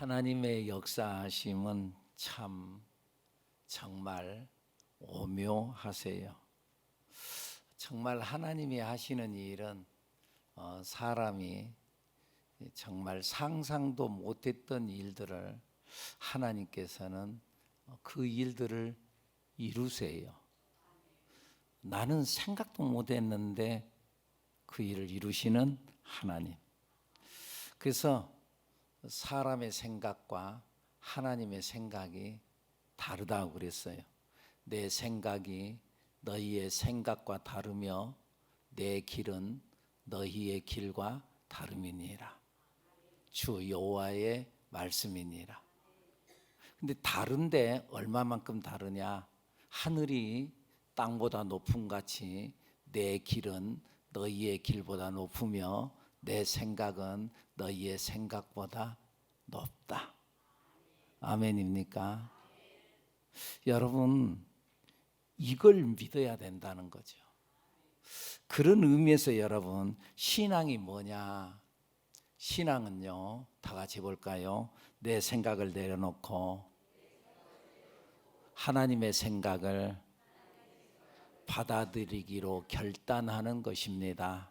하나님의 역사하심은 참 정말 오묘하세요. 정말 하나님이 하시는 일은 어, 사람이 정말 상상도 못했던 일들을 하나님께서는 그 일들을 이루세요. 나는 생각도 못했는데 그 일을 이루시는 하나님. 그래서 사람의 생각과 하나님의 생각이 다르다고 그랬어요. 내 생각이 너희의 생각과 다르며 내 길은 너희의 길과 다름이니라. 주 여호와의 말씀이니라. 근데 다른데 얼마만큼 다르냐? 하늘이 땅보다 높음 같이 내 길은 너희의 길보다 높으며 내 생각은 너희의 생각보다 높다. 아멘입니까? 여러분, 이걸 믿어야 된다는 거죠. 그런 의미에서 여러분, 신앙이 뭐냐? 신앙은요, 다 같이 볼까요? 내 생각을 내려놓고 하나님의 생각을 받아들이기로 결단하는 것입니다.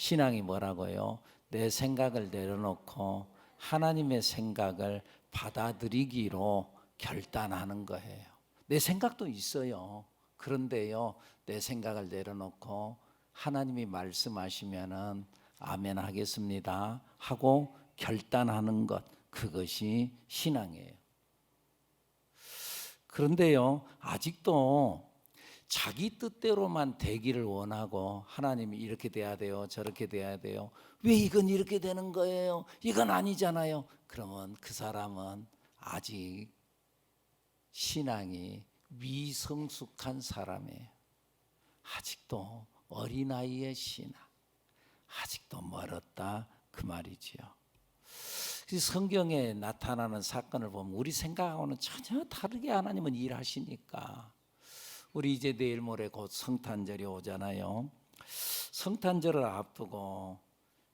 신앙이 뭐라고요? 내 생각을 내려놓고 하나님의 생각을 받아들이기로 결단하는 거예요. 내 생각도 있어요. 그런데요, 내 생각을 내려놓고 하나님이 말씀하시면은 아멘 하겠습니다 하고 결단하는 것 그것이 신앙이에요. 그런데요, 아직도 자기 뜻대로만 되기를 원하고 하나님이 이렇게 돼야 돼요. 저렇게 돼야 돼요. 왜 이건 이렇게 되는 거예요? 이건 아니잖아요. 그러면 그 사람은 아직 신앙이 미성숙한 사람이에요. 아직도 어린아이의 신앙. 아직도 멀었다 그 말이지요. 성경에 나타나는 사건을 보면 우리 생각하고는 전혀 다르게 하나님은 일하시니까 우리 이제 내일 모레 곧 성탄절이 오잖아요. 성탄절을 앞두고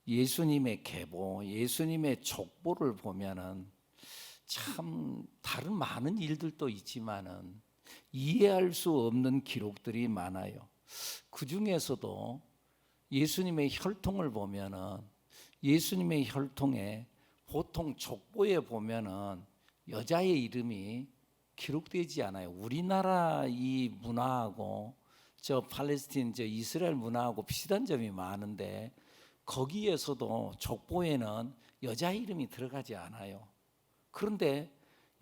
예수님의 계보, 예수님의 족보를 보면은 참 다른 많은 일들도 있지만은 이해할 수 없는 기록들이 많아요. 그 중에서도 예수님의 혈통을 보면은 예수님의 혈통에 보통 족보에 보면은 여자의 이름이 기록되지 않아요. 우리나라 이 문화하고 저 팔레스틴 저 이스라엘 문화하고 비슷한 점이 많은데 거기에서도 족보에는 여자 이름이 들어가지 않아요. 그런데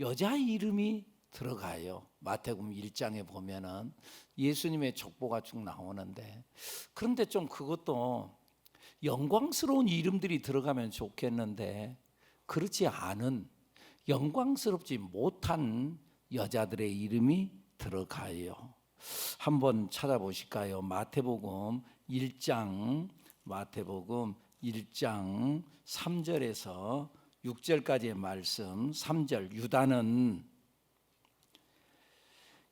여자 이름이 들어가요. 마태복음 1장에 보면은 예수님의 족보가 쭉 나오는데 그런데 좀 그것도 영광스러운 이름들이 들어가면 좋겠는데 그렇지 않은 영광스럽지 못한 여자들의 이름이 들어가요. 한번 찾아보실까요? 마태복음 1장 마태복음 1장 3절에서 6절까지의 말씀 3절 유다는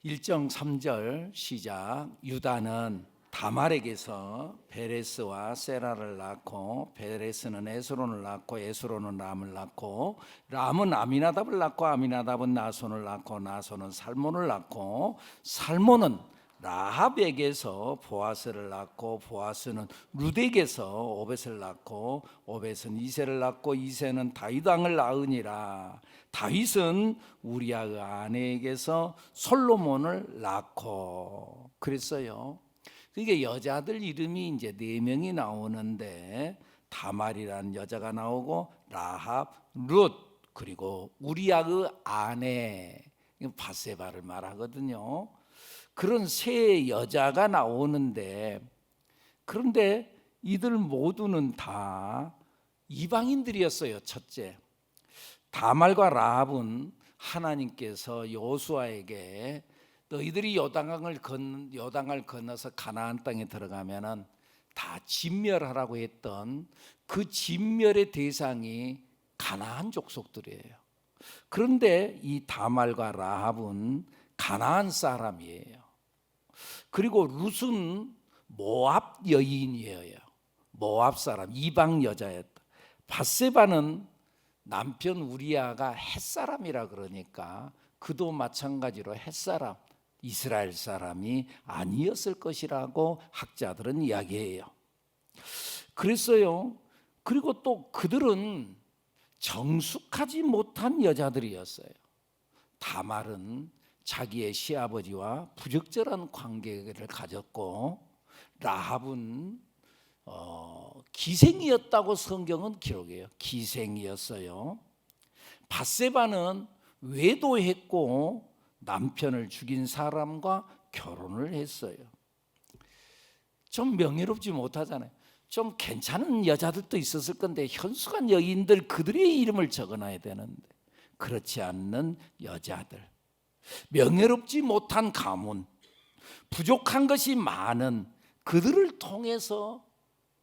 1장 3절 시작 유다는 다말에게서 베레스와 세라를 낳고 베레스는 에스론을 낳고 에스론은 람을 낳고 람은 아미나답을 낳고 아미나답은 나손을 낳고 나손은 살몬을 낳고 살몬은 라합에게서 보아스를 낳고 보아스는 루덱에서 오벳을 낳고 오벳은 이세를 낳고 이세는 다윗 왕을 낳으니라 다윗은 우리아의 아내에게서 솔로몬을 낳고 그랬어요. 그게 여자들 이름이 이제 네 명이 나오는데 다말이라는 여자가 나오고 라합, 룻 그리고 우리아의 아내 바세바를 말하거든요. 그런 세 여자가 나오는데 그런데 이들 모두는 다 이방인들이었어요. 첫째, 다말과 라합은 하나님께서 여호수아에게 너희들이 요단강을 건 요단강을 건너서 가나안 땅에 들어가면은 다 진멸하라고 했던 그 진멸의 대상이 가나안 족속들이에요. 그런데 이 다말과 라합은 가나안 사람이에요. 그리고 룻은 모압 여인이에요. 모압 사람 이방 여자였다. 바세바는 남편 우리아가 햇사람이라 그러니까 그도 마찬가지로 햇사람 이스라엘 사람이 아니었을 것이라고 학자들은 이야기해요. 그랬어요. 그리고 또 그들은 정숙하지 못한 여자들이었어요. 다말은 자기의 시아버지와 부적절한 관계를 가졌고 라합은 어, 기생이었다고 성경은 기록해요. 기생이었어요. 바세바는 외도했고 남편을 죽인 사람과 결혼을 했어요. 좀 명예롭지 못하잖아요. 좀 괜찮은 여자들도 있었을 건데 현숙한 여인들 그들의 이름을 적어놔야 되는데 그렇지 않는 여자들 명예롭지 못한 가문 부족한 것이 많은 그들을 통해서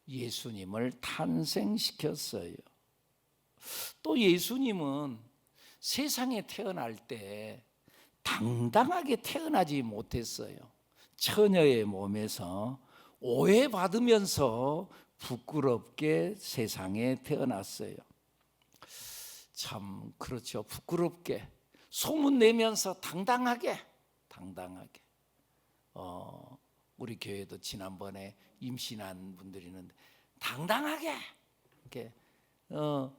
예수님을 탄생시켰어요. 또 예수님은 세상에 태어날 때 당당하게 태어나지 못했어요. 처녀의 몸에서 오해받으면서 부끄럽게 세상에 태어났어요. 참 그렇죠. 부끄럽게 소문 내면서 당당하게 당당하게 어 우리 교회도 지난번에 임신한 분들이 있는데 당당하게 이렇게 어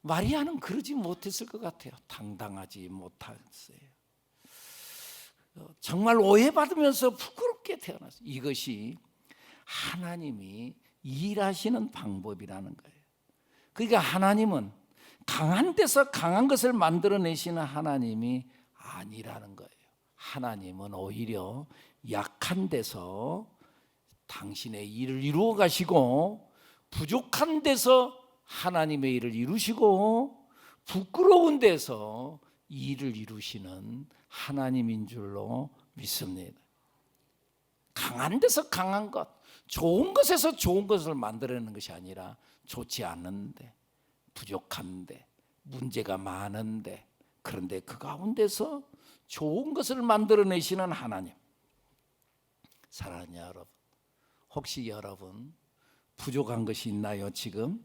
마리아는 그러지 못했을 것 같아요. 당당하지 못했어요. 어, 정말 오해받으면서 부끄럽게 태어났어요. 이것이 하나님이 일하시는 방법이라는 거예요. 그러니까 하나님은 강한 데서 강한 것을 만들어내시는 하나님이 아니라는 거예요. 하나님은 오히려 약한 데서 당신의 일을 이루어 가시고 부족한 데서 하나님의 일을 이루시고 부끄러운 데서 일을 이루시는 하나님인 줄로 믿습니다. 강한 데서 강한 것, 좋은 것에서 좋은 것을 만들어내는 것이 아니라 좋지 않은데, 부족한데, 문제가 많은데, 그런데 그 가운데서 좋은 것을 만들어내시는 하나님. 사랑하는 여러분, 혹시 여러분 부족한 것이 있나요, 지금?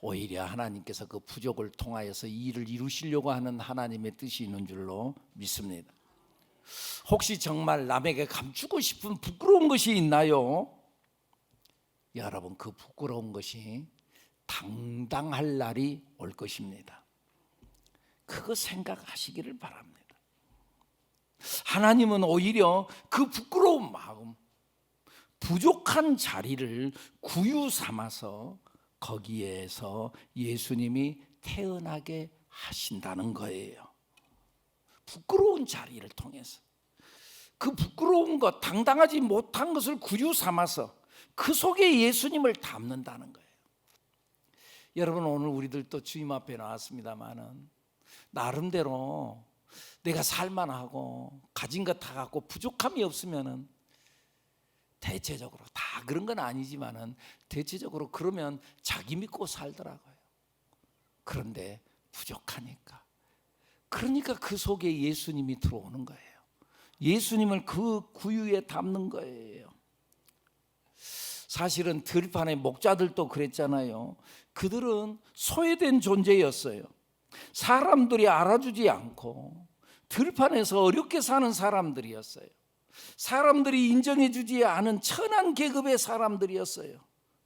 오히려 하나님께서 그 부족을 통하여서 일을 이루시려고 하는 하나님의 뜻이 있는 줄로 믿습니다. 혹시 정말 남에게 감추고 싶은 부끄러운 것이 있나요? 여러분 그 부끄러운 것이 당당할 날이 올 것입니다. 그거 생각하시기를 바랍니다. 하나님은 오히려 그 부끄러운 마음, 부족한 자리를 구유 삼아서 거기에서 예수님이 태어나게 하신다는 거예요. 부끄러운 자리를 통해서 그 부끄러운 것, 당당하지 못한 것을 구유 삼아서 그 속에 예수님을 담는다는 거예요. 여러분 오늘 우리들 또 주님 앞에 나왔습니다만은 나름대로 내가 살만하고 가진 것 다 갖고 부족함이 없으면은 대체적으로 다 그런 건 아니지만은 대체적으로 그러면 자기 믿고 살더라고요. 그런데 부족하니까. 그러니까 그 속에 예수님이 들어오는 거예요. 예수님을 그 구유에 담는 거예요. 사실은 들판의 목자들도 그랬잖아요. 그들은 소외된 존재였어요. 사람들이 알아주지 않고 들판에서 어렵게 사는 사람들이었어요. 사람들이 인정해 주지 않은 천한 계급의 사람들이었어요.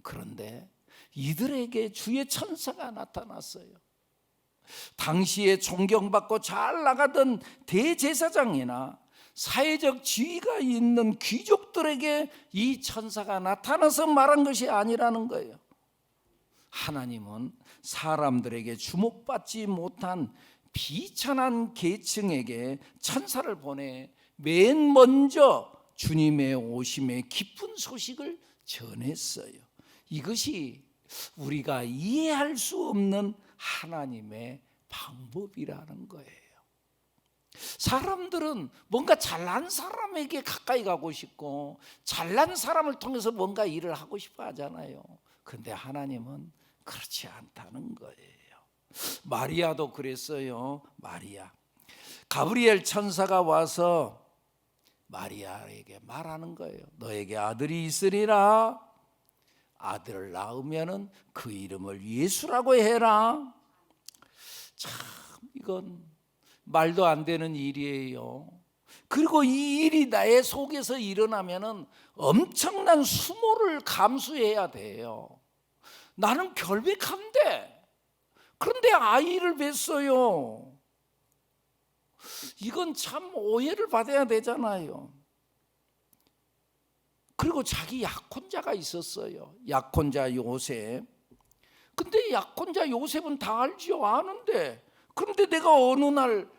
그런데 이들에게 주의 천사가 나타났어요. 당시에 존경받고 잘 나가던 대제사장이나 사회적 지위가 있는 귀족들에게 이 천사가 나타나서 말한 것이 아니라는 거예요. 하나님은 사람들에게 주목받지 못한 비천한 계층에게 천사를 보내 맨 먼저 주님의 오심의 깊은 소식을 전했어요. 이것이 우리가 이해할 수 없는 하나님의 방법이라는 거예요. 사람들은 뭔가 잘난 사람에게 가까이 가고 싶고 잘난 사람을 통해서 뭔가 일을 하고 싶어 하잖아요. 그런데 하나님은 그렇지 않다는 거예요. 마리아도 그랬어요. 마리아. 가브리엘 천사가 와서 마리아에게 말하는 거예요. 너에게 아들이 있으리라. 아들을 낳으면은 그 이름을 예수라고 해라. 참 이건 말도 안 되는 일이에요. 그리고 이 일이 나의 속에서 일어나면은 엄청난 수모를 감수해야 돼요. 나는 결백한데 그런데 아이를 뵀어요. 이건 참 오해를 받아야 되잖아요. 그리고 자기 약혼자가 있었어요. 약혼자 요셉. 근데 약혼자 요셉은 다 알죠. 아는데. 그런데 내가 어느 날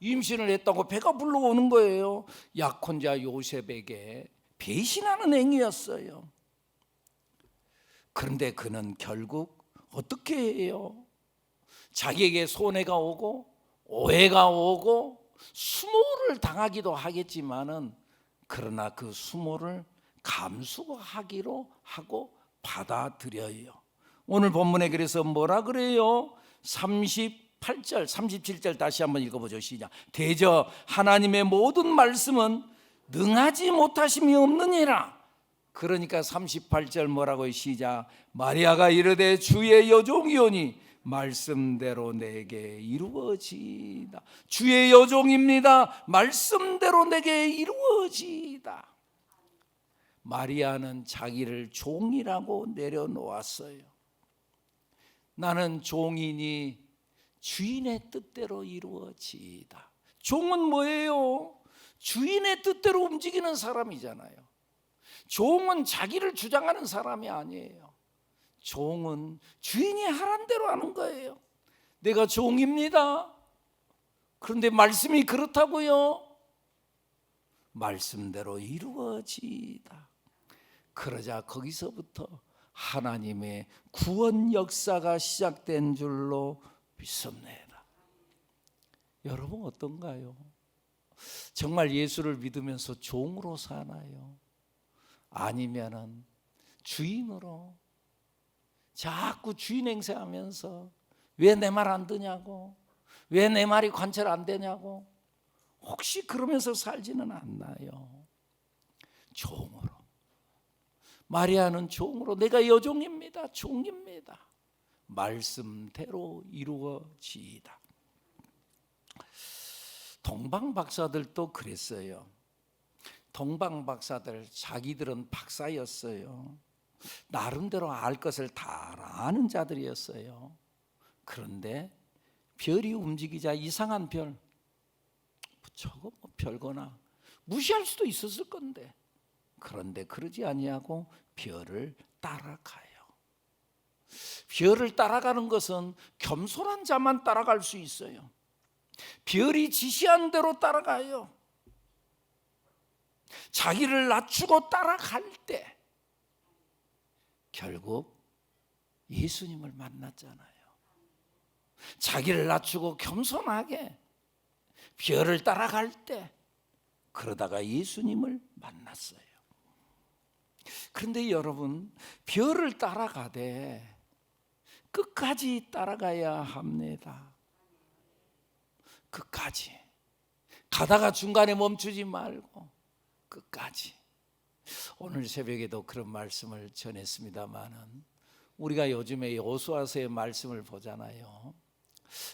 임신을 했다고 배가 불러오는 거예요. 약혼자 요셉에게 배신하는 행위였어요. 그런데 그는 결국 어떻게 해요? 자기에게 손해가 오고 오해가 오고 수모를 당하기도 하겠지만은 그러나 그 수모를 감수하기로 하고 받아들여요. 오늘 본문에 그래서 뭐라 그래요? 38절, 37절 다시 한번 읽어보죠. 시작. 대저 하나님의 모든 말씀은 능하지 못하심이 없느니라. 그러니까 38절 뭐라고 시작. 마리아가 이르되 주의 여종이오니 말씀대로 내게 이루어지다. 주의 여종입니다. 말씀대로 내게 이루어지다. 마리아는 자기를 종이라고 내려놓았어요. 나는 종이니 주인의 뜻대로 이루어지다. 종은 뭐예요? 주인의 뜻대로 움직이는 사람이잖아요. 종은 자기를 주장하는 사람이 아니에요. 종은 주인이 하란 대로 하는 거예요. 내가 종입니다. 그런데 말씀이 그렇다고요. 말씀대로 이루어지다. 그러자 거기서부터 하나님의 구원 역사가 시작된 줄로 믿습니다. 여러분 어떤가요? 정말 예수를 믿으면서 종으로 사나요? 아니면은 주인으로 자꾸 주인 행세하면서 왜 내 말 안 듣냐고 왜 내 말이 관철 안 되냐고 혹시 그러면서 살지는 않나요? 종으로 마리아는 종으로 내가 여종입니다. 종입니다. 말씀대로 이루어지이다. 동방 박사들도 그랬어요. 동방 박사들 자기들은 박사였어요. 나름대로 알 것을 다 아는 자들이었어요. 그런데 별이 움직이자 이상한 별, 저거 뭐 별거나 무시할 수도 있었을 건데 그런데 그러지 아니하고 별을 따라가요. 별을 따라가는 것은 겸손한 자만 따라갈 수 있어요. 별이 지시한 대로 따라가요. 자기를 낮추고 따라갈 때 결국 예수님을 만났잖아요. 자기를 낮추고 겸손하게 별을 따라갈 때 그러다가 예수님을 만났어요. 그런데 여러분 별을 따라가되 끝까지 따라가야 합니다. 끝까지 가다가 중간에 멈추지 말고 끝까지 오늘 새벽에도 그런 말씀을 전했습니다마는 우리가 요즘에 여호수아서의 말씀을 보잖아요.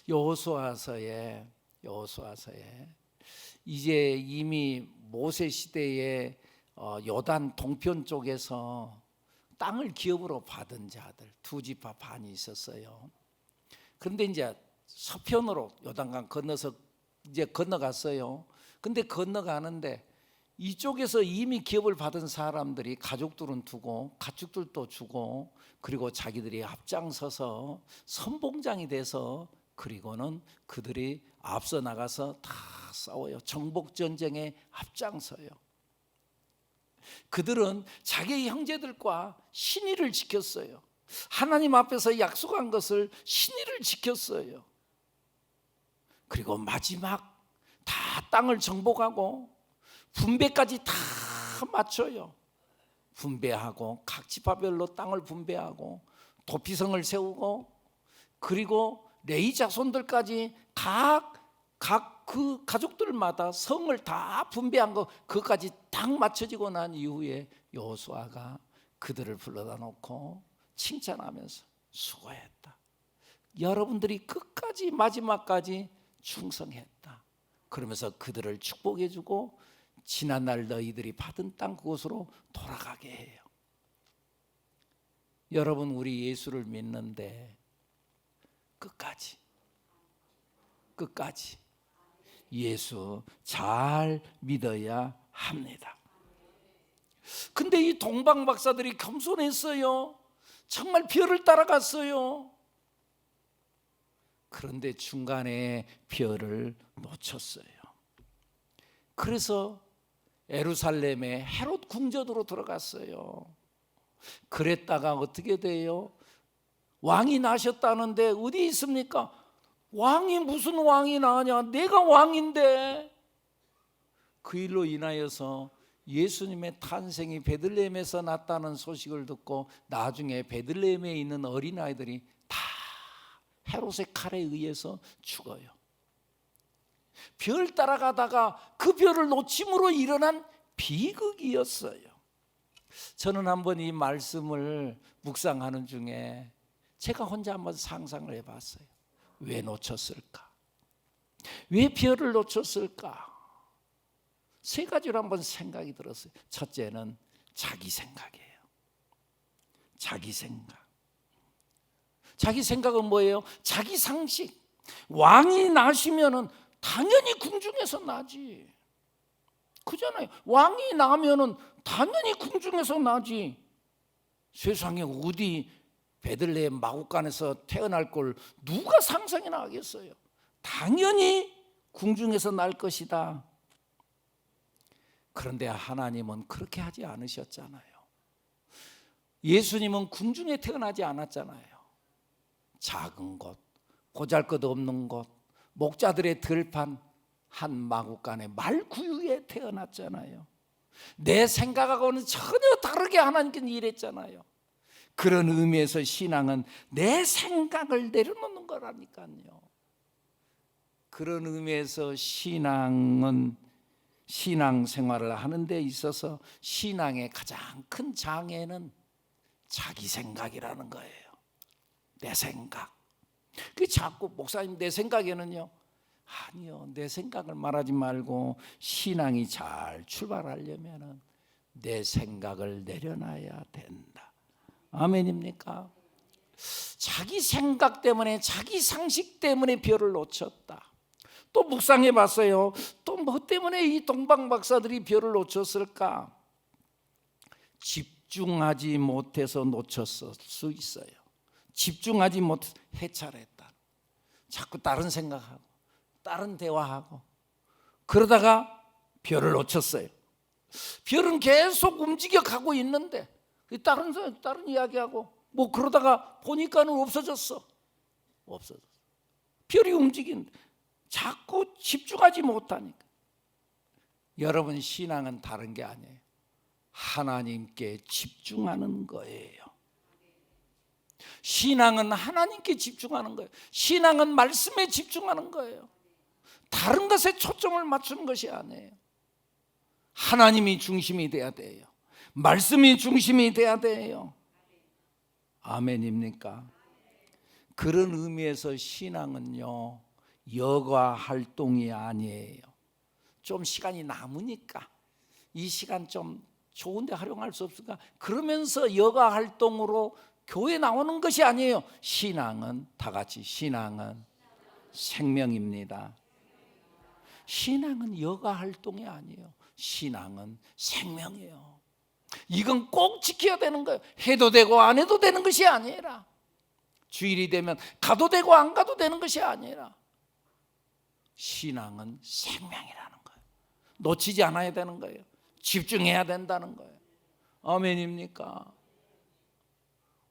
여호수아서에 여호수아서에 이제 이미 모세 시대에 어, 요단 동편 쪽에서 땅을 기업으로 받은 자들 두 지파 반이 있었어요. 그런데 이제 서편으로 요단강 건너서 이제 건너갔어요. 근데 건너가는데 이쪽에서 이미 기업을 받은 사람들이 가족들은 두고 가축들도 주고 그리고 자기들이 앞장서서 선봉장이 돼서 그리고는 그들이 앞서 나가서 다 싸워요. 정복 전쟁에 앞장서요. 그들은 자기 형제들과 신의를 지켰어요. 하나님 앞에서 약속한 것을 신의를 지켰어요. 그리고 마지막 다 땅을 정복하고 분배까지 다 맞춰요. 분배하고 각 지파별로 땅을 분배하고 도피성을 세우고 그리고 레이 자손들까지 각 각 그 가족들마다 성을 다 분배한 거 그까지 딱 맞춰지고 난 이후에 여호수아가 그들을 불러다 놓고 칭찬하면서 수고했다. 여러분들이 끝까지 마지막까지 충성했다. 그러면서 그들을 축복해 주고 지난날 너희들이 받은 땅 그곳으로 돌아가게 해요. 여러분 우리 예수를 믿는데 끝까지 끝까지 예수 잘 믿어야 합니다. 근데 이 동방 박사들이 겸손했어요. 정말 별을 따라갔어요. 그런데 중간에 별을 놓쳤어요. 그래서 에루살렘의 헤롯 궁전으로 들어갔어요. 그랬다가 어떻게 돼요? 왕이 나셨다는데 어디 있습니까? 왕이 무슨 왕이 나냐? 내가 왕인데. 그 일로 인하여서 예수님의 탄생이 베들레헴에서 났다는 소식을 듣고 나중에 베들레헴에 있는 어린아이들이 다 헤롯의 칼에 의해서 죽어요. 별 따라가다가 그 별을 놓침으로 일어난 비극이었어요. 저는 한번 이 말씀을 묵상하는 중에 제가 혼자 한번 상상을 해봤어요. 왜 놓쳤을까? 왜 별을 놓쳤을까? 세 가지로 한번 생각이 들었어요. 첫째는 자기 생각이에요. 자기 생각. 자기 생각은 뭐예요? 자기 상식. 왕이 나시면은 당연히 궁중에서 나지. 그잖아요. 왕이 나면은 당연히 궁중에서 나지. 세상에 어디 베들레헴 마국간에서 태어날 걸 누가 상상이나 하겠어요? 당연히 궁중에서 날 것이다. 그런데 하나님은 그렇게 하지 않으셨잖아요. 예수님은 궁중에 태어나지 않았잖아요. 작은 곳, 보잘것 없는 곳, 목자들의 들판 한 마국간의 말구유에 태어났잖아요. 내 생각하고는 전혀 다르게 하나님께서 일했잖아요. 그런 의미에서 신앙은 내 생각을 내려놓는 거라니까요. 그런 의미에서 신앙은 신앙 생활을 하는 데 있어서 신앙의 가장 큰 장애는 자기 생각이라는 거예요. 내 생각. 그 자꾸 목사님 내 생각에는요. 아니요. 내 생각을 말하지 말고 신앙이 잘 출발하려면은 내 생각을 내려놔야 된다. 아멘입니까? 자기 생각 때문에 자기 상식 때문에 별을 놓쳤다. 또 묵상해 봤어요. 또 뭐 때문에 이 동방 박사들이 별을 놓쳤을까? 집중하지 못해서 놓쳤을 수 있어요. 집중하지 못 해찰했다. 자꾸 다른 생각하고 다른 대화하고 그러다가 별을 놓쳤어요. 별은 계속 움직여 가고 있는데 다른 사람 다른 이야기하고 뭐 그러다가 보니까는 없어졌어. 없어졌어. 별이 움직이는데 자꾸 집중하지 못하니까. 여러분 신앙은 다른 게 아니에요. 하나님께 집중하는 거예요. 신앙은 하나님께 집중하는 거예요. 신앙은 말씀에 집중하는 거예요. 다른 것에 초점을 맞추는 것이 아니에요. 하나님이 중심이 돼야 돼요. 말씀이 중심이 돼야 돼요. 아멘입니까? 그런 의미에서 신앙은요, 여가 활동이 아니에요. 좀 시간이 남으니까 이 시간 좀 좋은데 활용할 수 없을까? 그러면서 여가 활동으로 교회 나오는 것이 아니에요. 신앙은 다 같이 신앙은 생명입니다. 신앙은 여가 활동이 아니에요. 신앙은 생명이에요. 이건 꼭 지켜야 되는 거예요. 해도 되고 안 해도 되는 것이 아니라 주일이 되면 가도 되고 안 가도 되는 것이 아니라 신앙은 생명이라는 거예요. 놓치지 않아야 되는 거예요. 집중해야 된다는 거예요. 아멘입니까?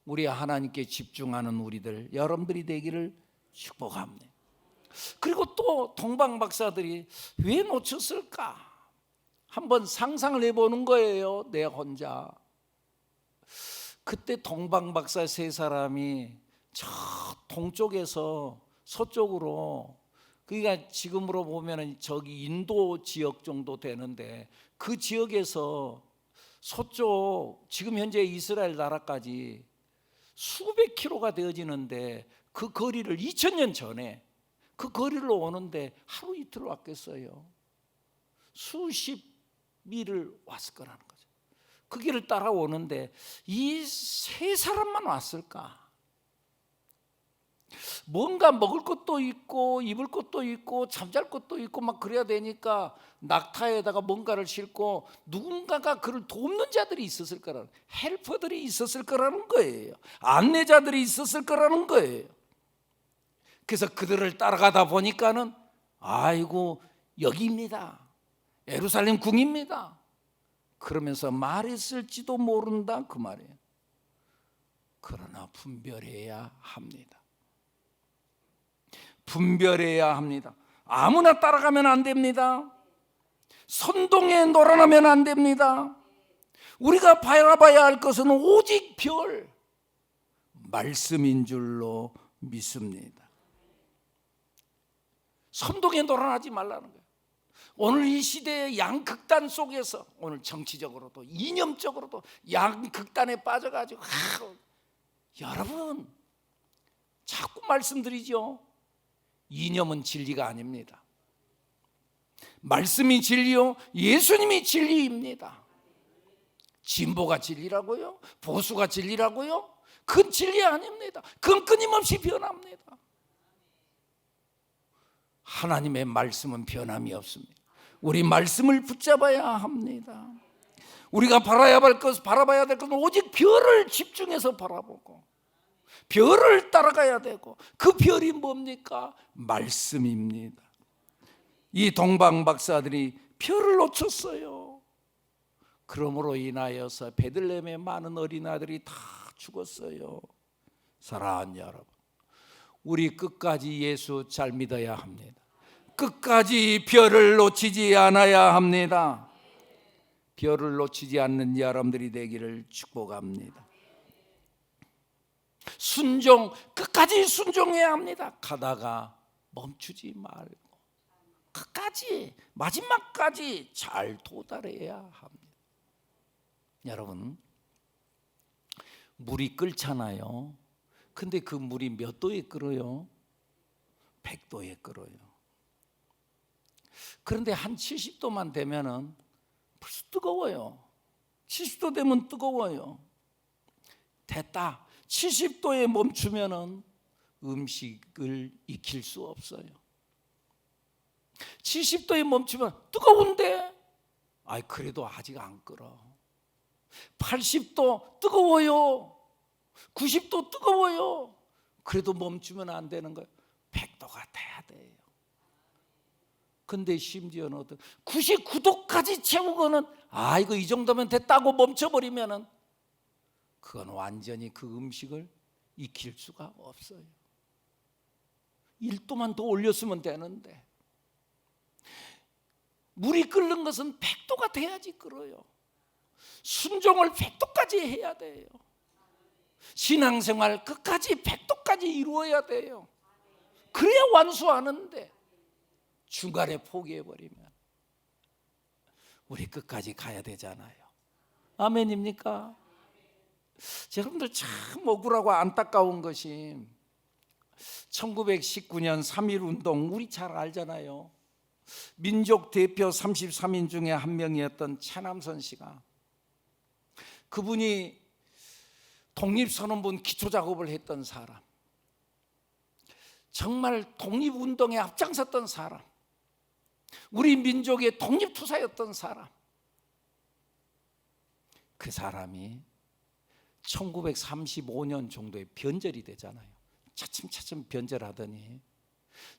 우리 하나님께 집중하는 우리들 여러분들이 되기를 축복합니다. 그리고 또 동방 박사들이 왜 놓쳤을까? 한번 상상을 해보는 거예요. 내 혼자. 그때 동방 박사 세 사람이 저 동쪽에서 서쪽으로 그러니까 지금으로 보면은 저기 인도 지역 정도 되는데 그 지역에서 서쪽 지금 현재 이스라엘 나라까지 수백 킬로가 되어지는데 그 거리를 2000년 전에 그 거리를 오는데 하루 이틀 왔겠어요. 수십 미를 왔을 거라는 거죠. 그 길을 따라오는데 이 세 사람만 왔을까? 뭔가 먹을 것도 있고 입을 것도 있고 잠잘 것도 있고 막 그래야 되니까 낙타에다가 뭔가를 싣고 누군가가 그를 돕는 자들이 있었을 거라는 헬퍼들이 있었을 거라는 거예요. 안내자들이 있었을 거라는 거예요. 그래서 그들을 따라가다 보니까는 아이고 여기입니다. 예루살렘 궁입니다. 그러면서 말했을지도 모른다 그 말이에요. 그러나 분별해야 합니다. 분별해야 합니다. 아무나 따라가면 안 됩니다. 선동에 놀아나면 안 됩니다. 우리가 바라봐야 할 것은 오직 별, 말씀인 줄로 믿습니다. 선동에 놀아나지 말라는 거예요. 오늘 이 시대의 양극단 속에서 오늘 정치적으로도 이념적으로도 양극단에 빠져가지고 아, 여러분 자꾸 말씀드리죠. 이념은 진리가 아닙니다. 말씀이 진리요, 예수님이 진리입니다. 진보가 진리라고요? 보수가 진리라고요? 그건 진리 아닙니다. 그건 끊임없이 변합니다. 하나님의 말씀은 변함이 없습니다. 우리 말씀을 붙잡아야 합니다. 우리가 바라야 할 것, 바라봐야 될 것은 오직 별을 집중해서 바라보고 별을 따라가야 되고 그 별이 뭡니까? 말씀입니다. 이 동방 박사들이 별을 놓쳤어요. 그러므로 인하여서 베들레헴의 많은 어린아들이 다 죽었어요. 사랑하는 여러분, 우리 끝까지 예수 잘 믿어야 합니다. 끝까지 별을 놓치지 않아야 합니다. 별을 놓치지 않는 여러분들이 되기를 축복합니다. 순종 끝까지 순종해야 합니다. 가다가 멈추지 말고 끝까지 마지막까지 잘 도달해야 합니다. 여러분 물이 끓잖아요. 근데 그 물이 몇 도에 끓어요? 100도에 끓어요. 그런데 한 70도만 되면은 벌써 뜨거워요. 70도 되면 뜨거워요. 됐다. 70도에 멈추면은 음식을 익힐 수 없어요. 70도에 멈추면 뜨거운데 아이 그래도 아직 안 끓어. 80도 뜨거워요. 90도 뜨거워요. 그래도 멈추면 안 되는 거예요. 100도가 돼야 돼요. 근데 심지어는 어떤 99도까지 채우고는 아 이거 이 정도면 됐다고 멈춰버리면은 그건 완전히 그 음식을 익힐 수가 없어요. 1도만 더 올렸으면 되는데 물이 끓는 것은 100도가 돼야지 끓어요. 순종을 100도까지 해야 돼요. 신앙생활 끝까지 100도까지 이루어야 돼요. 그래야 완수하는데 중간에 포기해버리면 우리 끝까지 가야 되잖아요. 아멘입니까? 여러분들 참 억울하고 안타까운 것이 1919년 3.1 운동 우리 잘 알잖아요. 민족 대표 33인 중에 한 명이었던 차남선 씨가 그분이 독립선언문 기초 작업을 했던 사람. 정말 독립운동에 앞장섰던 사람. 우리 민족의 독립투사였던 사람. 그 사람이 1935년 정도에 변절이 되잖아요. 차츰차츰 변절하더니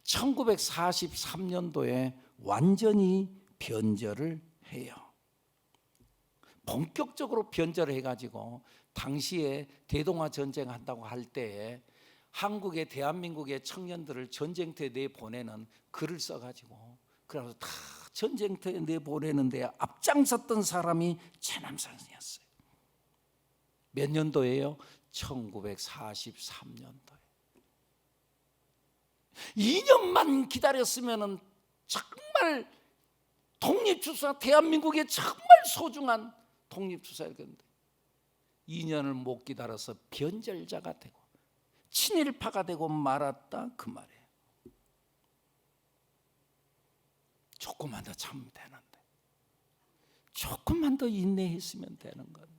1943년도에 완전히 변절을 해요. 본격적으로 변절을 해가지고 당시에 대동아 전쟁 한다고 할 때에 한국의 대한민국의 청년들을 전쟁터에 내보내는 글을 써가지고 그래서 다 전쟁터에 내보내는데 앞장섰던 사람이 최남선이었어요. 몇 년도예요? 1943년도에. 2년만 기다렸으면 정말 독립주사 대한민국의 정말 소중한 독립투사를 했는데 2년을 못 기다려서 변절자가 되고 친일파가 되고 말았다 그 말이에요. 조금만 더 참으면 되는데 조금만 더 인내했으면 되는 건데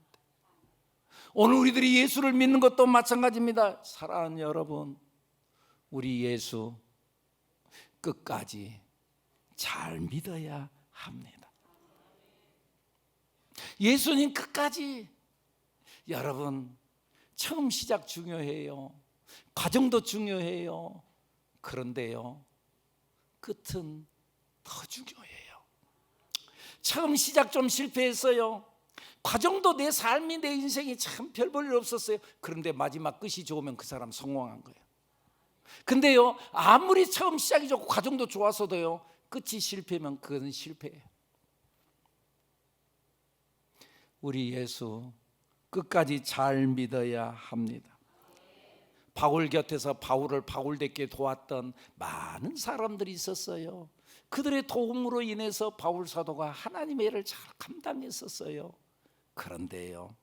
오늘 우리들이 예수를 믿는 것도 마찬가지입니다. 사랑하는 여러분, 우리 예수 끝까지 잘 믿어야 합니다. 예수님 끝까지 여러분 처음 시작 중요해요. 과정도 중요해요. 그런데요. 끝은 더 중요해요. 처음 시작 좀 실패했어요. 과정도 내 삶이 내 인생이 참 별 볼 일 없었어요. 그런데 마지막 끝이 좋으면 그 사람 성공한 거예요. 근데요, 아무리 처음 시작이 좋고 과정도 좋았어도요, 끝이 실패면 그건 실패예요. 우리 예수 끝까지 잘 믿어야 합니다. 바울 곁에서 바울을 바울답게 도왔던 많은 사람들이 있었어요. 그들의 도움으로 인해서 바울 사도가 하나님의 일을 잘 감당했었어요. 그런데요,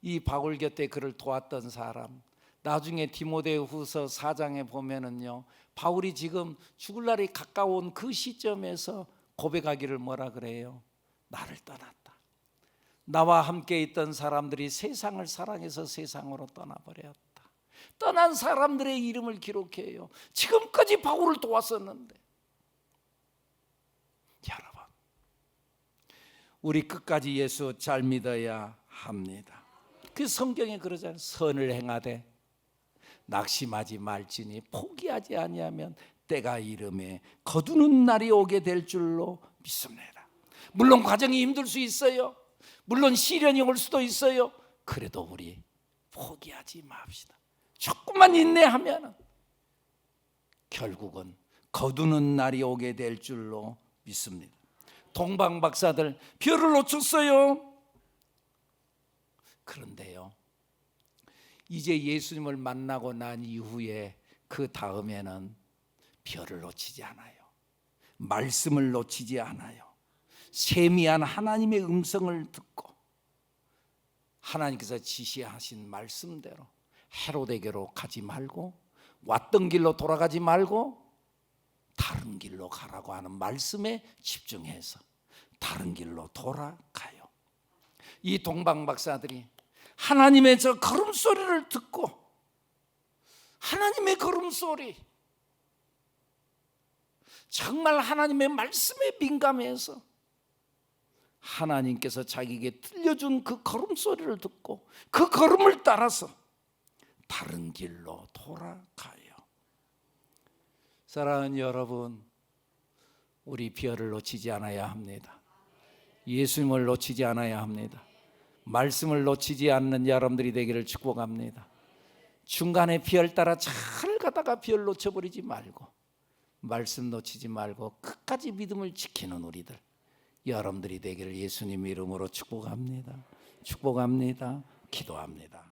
이 바울 곁에 그를 도왔던 사람, 나중에 디모데후서 4장에 보면은요, 바울이 지금 죽을 날이 가까운 그 시점에서 고백하기를 뭐라 그래요? 나를 떠났다. 나와 함께 있던 사람들이 세상을 사랑해서 세상으로 떠나버렸다. 떠난 사람들의 이름을 기록해요. 지금까지 바울을 도왔었는데. 여러분, 우리 끝까지 예수 잘 믿어야 합니다. 그 성경에 그러잖아요. 선을 행하되 낙심하지 말지니 포기하지 아니하면 때가 이름에 거두는 날이 오게 될 줄로 믿습니다. 물론 과정이 힘들 수 있어요. 물론 시련이 올 수도 있어요. 그래도 우리 포기하지 맙시다. 조금만 인내하면 결국은 거두는 날이 오게 될 줄로 믿습니다. 동방 박사들 별을 놓쳤어요. 그런데요. 이제 예수님을 만나고 난 이후에 그 다음에는 별을 놓치지 않아요. 말씀을 놓치지 않아요. 세미한 하나님의 음성을 듣고 하나님께서 지시하신 말씀대로 헤로데게로 가지 말고 왔던 길로 돌아가지 말고 다른 길로 가라고 하는 말씀에 집중해서 다른 길로 돌아가요. 이 동방 박사들이 하나님의 저 걸음소리를 듣고 하나님의 걸음소리 정말 하나님의 말씀에 민감해서 하나님께서 자기에게 들려준 그 걸음소리를 듣고 그 걸음을 따라서 다른 길로 돌아가요. 사랑하는 여러분, 우리 비열을 놓치지 않아야 합니다. 예수님을 놓치지 않아야 합니다. 말씀을 놓치지 않는 여러분들이 되기를 축복합니다. 중간에 비열 따라 잘 가다가 비열 놓쳐버리지 말고 말씀 놓치지 말고 끝까지 믿음을 지키는 우리들 여러분들이 되기를 예수님 이름으로 축복합니다. 축복합니다. 기도합니다.